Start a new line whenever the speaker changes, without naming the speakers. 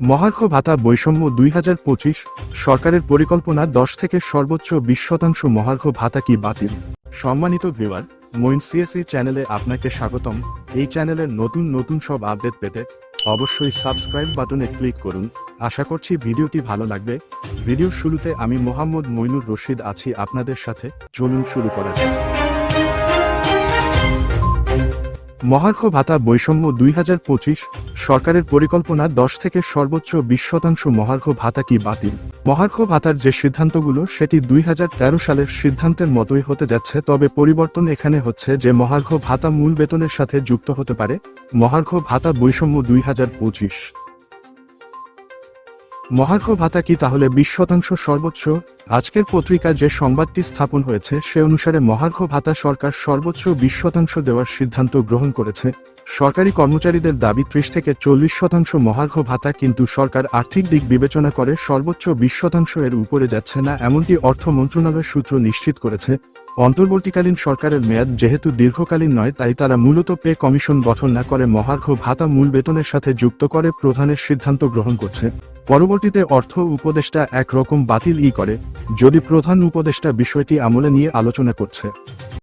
মহার্ঘ ভাতা বৈষম্য দুই হাজার পঁচিশ, সরকারের পরিকল্পনা দশ থেকে সর্বোচ্চ বিশ শতাংশ মহার্ঘ ভাতা কি বাতিল? সম্মানিত ভিউয়ার মইন সিএসি চ্যানেলে আপনাকে স্বাগতম। এই চ্যানেলের নতুন নতুন সব আপডেট পেতে অবশ্যই সাবস্ক্রাইব বাটনে ক্লিক করুন। আশা করছি ভিডিওটি ভালো লাগবে। ভিডিওর শুরুতে আমি মোহাম্মদ মইনুর রশিদ আছি আপনাদের সাথে। চলুন শুরু করা যাক। মহার্ঘ ভাতা বৈষম্য দুই হাজার পঁচিশ, সরকারের পরিকল্পনা দশ থেকে সর্বোচ্চ বিশ শতাংশ মহার্ঘ ভাতা কি বাতিল? মহার্ঘ ভাতার যে সিদ্ধান্তগুলো, সেটি দুই হাজার তেরো সালের সিদ্ধান্তের মতোই হতে যাচ্ছে, তবে পরিবর্তন এখানে হচ্ছে যে মহার্ঘ ভাতা মূল বেতনের সাথে যুক্ত হতে পারে। মহার্ঘ ভাতা বৈষম্য দুই হাজার পঁচিশ মহার্ঘ ভাতা কি তাহলে বিশ শতাংশ সর্বোচ্চ? আজকের পত্রিকা যে সংবাদটি স্থাপন হয়েছে, সে অনুসারে মহার্ঘ ভাতা সরকার সর্বোচ্চ বিশ শতাংশ দেওয়ার সিদ্ধান্ত গ্রহণ করেছে। সরকারি কর্মচারীদের দাবি, ত্রিশ থেকে চল্লিশ শতাংশ মহার্ঘ ভাতা কিন্তু সরকার আর্থিক দিক বিবেচনা করে সর্বোচ্চ বিশ শতাংশ এর উপরে যাচ্ছে না, এমনটি অর্থ মন্ত্রণালয় সূত্র নিশ্চিত করেছে। অন্তর্বর্তীকালীন সরকারের মেয়াদ যেহেতু দীর্ঘকালীন নয়, তাই তারা মূলত পে কমিশন গঠন না করে মহার্ঘ ভাতা মূল বেতনের সাথে যুক্ত করে প্রধানের সিদ্ধান্ত গ্রহণ করছে। পরবর্তীতে অর্থ উপদেষ্টা একরকম বাতিল ই করে, যদি প্রধান উপদেষ্টা বিষয়টি আমলে নিয়ে আলোচনা করছে।